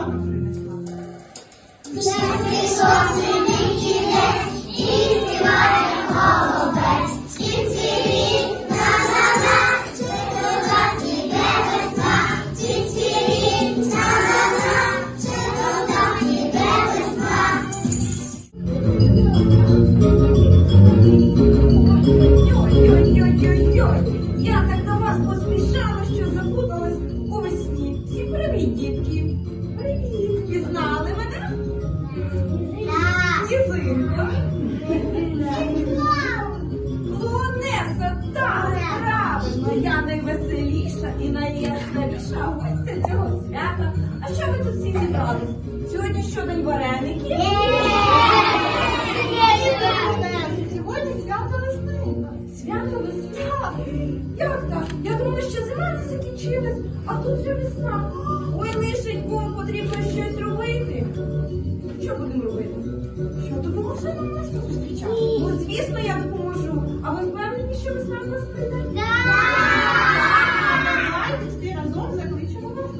усім тепло нам принесла. Найвеселіша і найяскравіша гостя цього свята. А що ви тут всі зібрались? Сьогодні що день вареників? Сьогодні свято весненька. Свято весна. Як так? Я думаю, що зима не закінчилась, а тут вже весна. Ой, лишенько, потрібно щось робити. Що будемо робити? Що допоможемо нас тут зустрічати? Ну, звісно, я допоможу. А ви впевнені, що весна в нас прийде?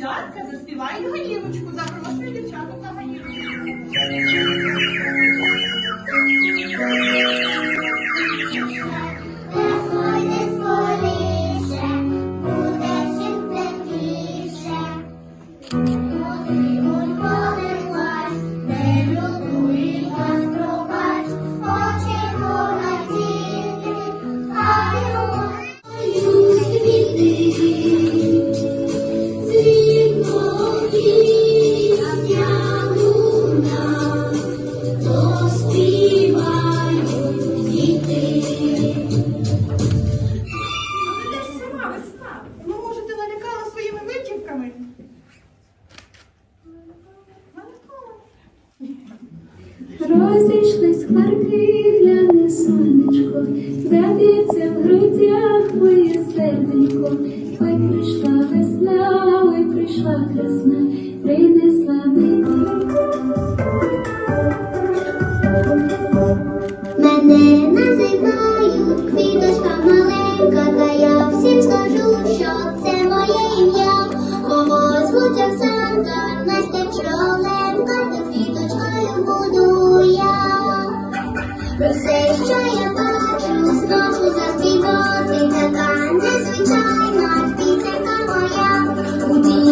дівчатка заспівають гаїночку. Розійшлись хмарки, гляне сонечко, заб'ється в грудях моє серденько. Ой, прийшла весна, ой, прийшла красна, принесла мені. Мене називають квіточка маленька, та я всім скажу, що це моє ім'я. Кого звуть Оксанка,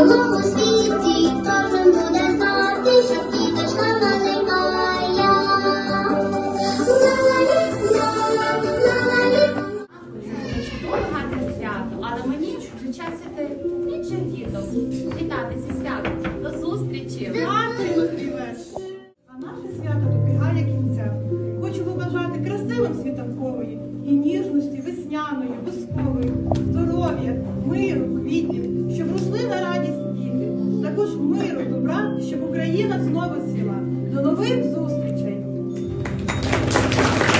У світі кожен буде знати, що квіточка маленька я. Чудове гарне свято, але мені іти інших діток. Вітати зі святом. До зустрічі! А наше свято добігає кінця. Хочу побажати красивим світанкової і ніжності весняної, бускової, здоров'я, миру, квітів, знову сіла. До нових зустрічей!